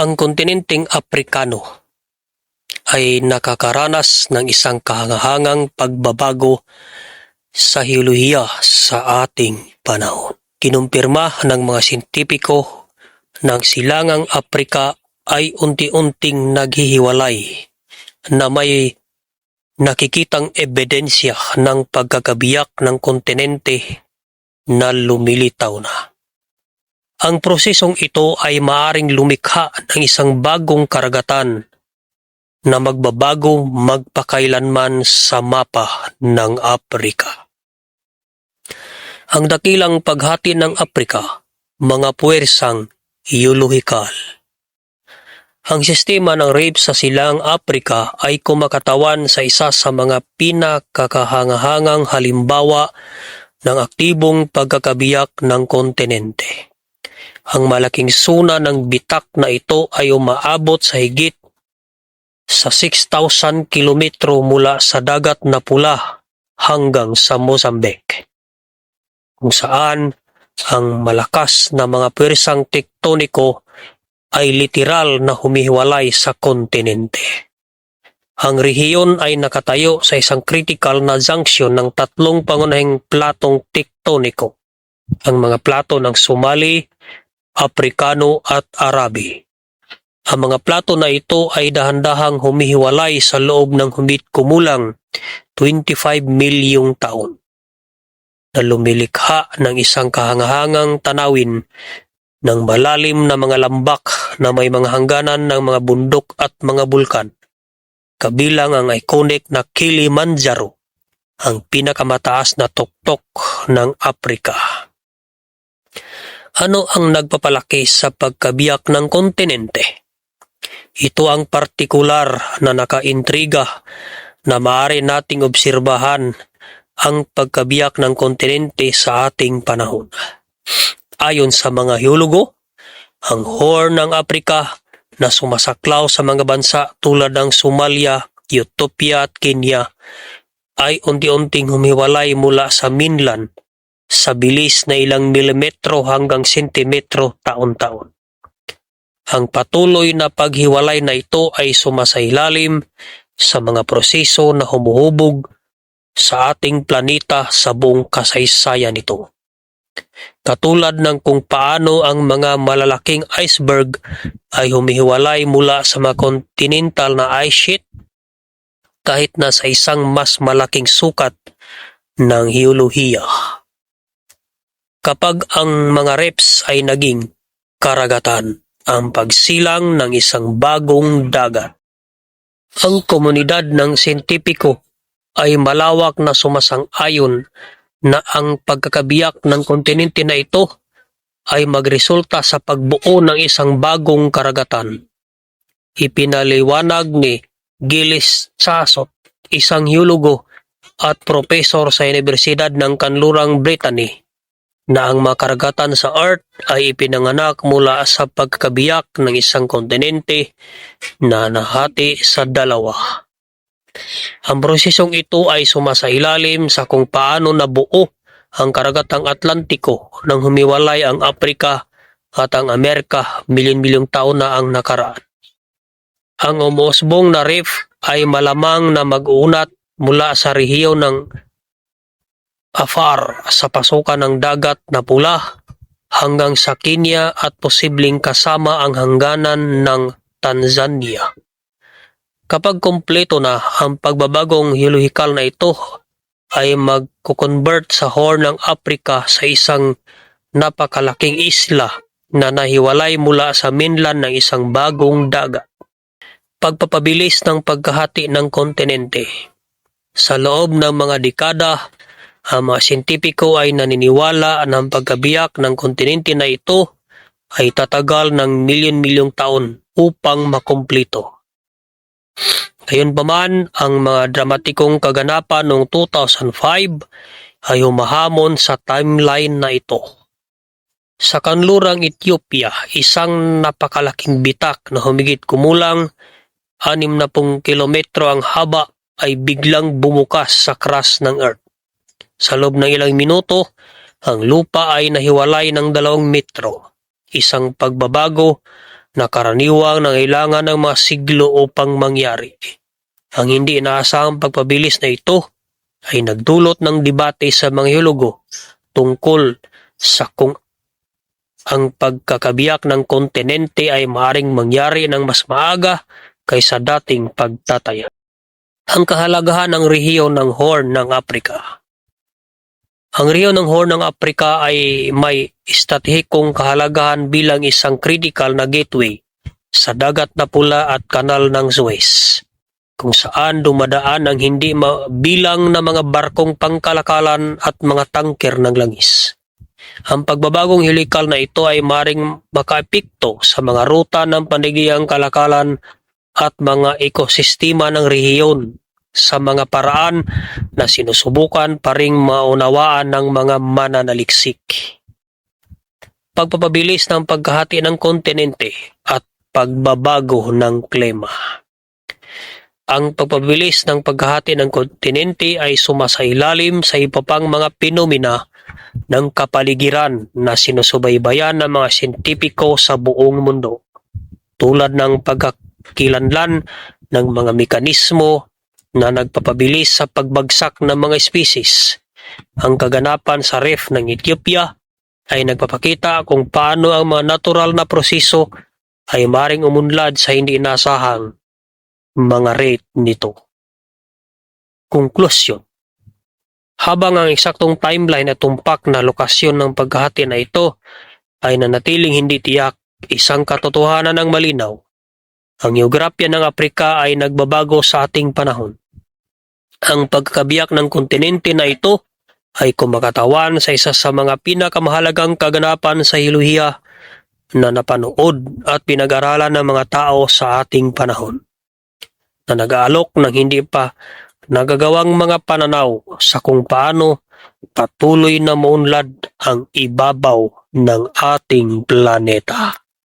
Ang kontinenteng Aprikano ay nakakaranas ng isang kahangahangang pagbabago sa hiyolohiya sa ating panahon. Kinumpirma ng mga sintipiko ng silangang Aprika ay unti-unting naghihiwalay na may nakikitang ebidensya ng pagkakabiyak ng kontinente na lumilitaw na. Ang prosesong ito ay maaring lumikha ng isang bagong karagatan na magbabago magpakailanman sa mapa ng Aprika. Ang dakilang paghati ng Aprika, mga puwersang iyulohikal. Ang sistema ng rape sa silang Aprika ay kumakatawan sa isa sa mga pinakakahangahangang halimbawa ng aktibong pagkakabiyak ng kontinente. Ang malaking suna ng bitak na ito ay umaabot sa higit sa 6,000 kilometro mula sa dagat na pula hanggang sa Mozambique, kung saan ang malakas na mga pwersang tektoniko ay literal na humihiwalay sa kontinente. Ang rehiyon ay nakatayo sa isang critical na junction ng tatlong pangunahing platong tektoniko, ang mga plato ng Somali, Afrikano at Arabi. Ang mga plato na ito ay dahan-dahang humihiwalay sa loob ng humit kumulang 25 milyong taon na lumilikha ng isang kahangahangang tanawin ng malalim na mga lambak na may mga hangganan ng mga bundok at mga bulkan. Kabilang ang iconic na Kilimanjaro, ang pinakamataas na tuktok ng Aprika. Ano ang nagpapalaki sa pagkabiyak ng kontinente? Ito ang partikular na nakaintriga na maaari nating obserbahan ang pagkabiyak ng kontinente sa ating panahon. Ayon sa mga hiyologo, ang Horn ng Aprika na sumasaklaw sa mga bansa tulad ng Somalia, Ethiopia at Kenya ay unti-unting humiwalay mula sa mainland sa bilis na ilang milimetro hanggang sentimetro taon-taon. Ang patuloy na paghiwalay na ito ay sumasailalim sa mga proseso na humuhubog sa ating planeta sa buong kasaysayan nito. Katulad ng kung paano ang mga malalaking iceberg ay humihiwalay mula sa mga continental na ice sheet kahit na sa isang mas malaking sukat ng hiyolohiya. Kapag ang mga reps ay naging karagatan, ang pagsilang ng isang bagong dagat. Ang komunidad ng sintipiko ay malawak na sumasang-ayon na ang pagkakabiyak ng kontinente na ito ay magresulta sa pagbuo ng isang bagong karagatan. Ipinaliwanag ni Gilles Chasot, isang hiyologo at propesor sa Universidad ng Kanlurang Brittany, na ang mga karagatan sa Earth ay ipinanganak mula sa pagkabiyak ng isang kontinente na nahati sa dalawa. Ang prosesong ito ay sumasailalim sa kung paano nabuo ang karagatang Atlantiko nang humiwalay ang Aprika at ang Amerika milyon-milyong taon na ang nakaraan. Ang umuusbong na reef ay malamang na mag-uunat mula sa rehiyon ng Afar sa pasukan ng dagat na pula hanggang sa Kenya at posibleng kasama ang hangganan ng Tanzania. Kapag kompleto na ang pagbabagong hielohikal na ito ay magkukonvert sa Horn ng Africa sa isang napakalaking isla na nahiwalay mula sa mainland ng isang bagong dagat. Pagpapabilis ng pagkahati ng kontinente. Sa loob ng mga dekada, ang mga sintipiko ay naniniwala na ang pagkabiyak ng kontinente na ito ay tatagal ng milyon-milyong taon upang makumplito. Gayunpaman, ang mga dramatikong kaganapan noong 2005 ay humahamon sa timeline na ito. Sa kanlurang Ethiopia, isang napakalaking bitak na humigit kumulang 60 kilometro ang haba ay biglang bumukas sa crust ng Earth. Sa loob ng ilang minuto, ang lupa ay nahiwalay ng dalawang metro. Isang pagbabago na karaniwang nangailangan ng mga siglo upang mangyari. Ang hindi inaasahang pagpabilis na ito ay nagdulot ng debate sa mga hiyologo tungkol sa kung ang pagkakabiyak ng kontinente ay maaring mangyari ng mas maaga kaysa dating pagtataya. Ang kahalagahan ng rehiyon ng Horn ng Afrika Ang rehiyon ng Horn ng Afrika ay may estatihikong kahalagahan bilang isang critical na gateway sa dagat na pula at kanal ng Suez kung saan dumadaan ang hindi bilang na mga barkong pangkalakalan at mga tangker ng langis. Ang pagbabagong helikal na ito ay maring makaepekto sa mga ruta ng pandigiyang kalakalan at mga ekosistema ng rehiyon sa mga paraan na sinusubukan pa ring maunawaan ng mga mananaliksik. Pagpapabilis ng pagkahati ng kontinente at pagbabago ng klima. Ang pagpabilis ng paghahati ng kontinente ay sumasailalim sa iba pang mga pinomena ng kapaligiran na sinusubaybayan ng mga siyentipiko sa buong mundo, tulad ng pagkakilanlan ng mga mekanismo na nagpapabilis sa pagbagsak ng mga species. Ang kaganapan sa reef ng Ethiopia ay nagpapakita kung paano ang mga natural na proseso ay maring umunlad sa hindi inasahang mga rate nito. Konklusyon Habang ang eksaktong timeline at tumpak na lokasyon ng paghahati na ito ay nanatiling hindi tiyak, isang katotohanan ng malinaw. Ang geografya ng Afrika ay nagbabago sa ating panahon. Ang pagkabiyak ng kontinente na ito ay kumakatawan sa isa sa mga pinakamahalagang kaganapan sa hiluhiya na napanood at pinag-aralan ng mga tao sa ating panahon na nag-aalok ng hindi pa nagagawang mga pananaw sa kung paano patuloy na maunlad ang ibabaw ng ating planeta.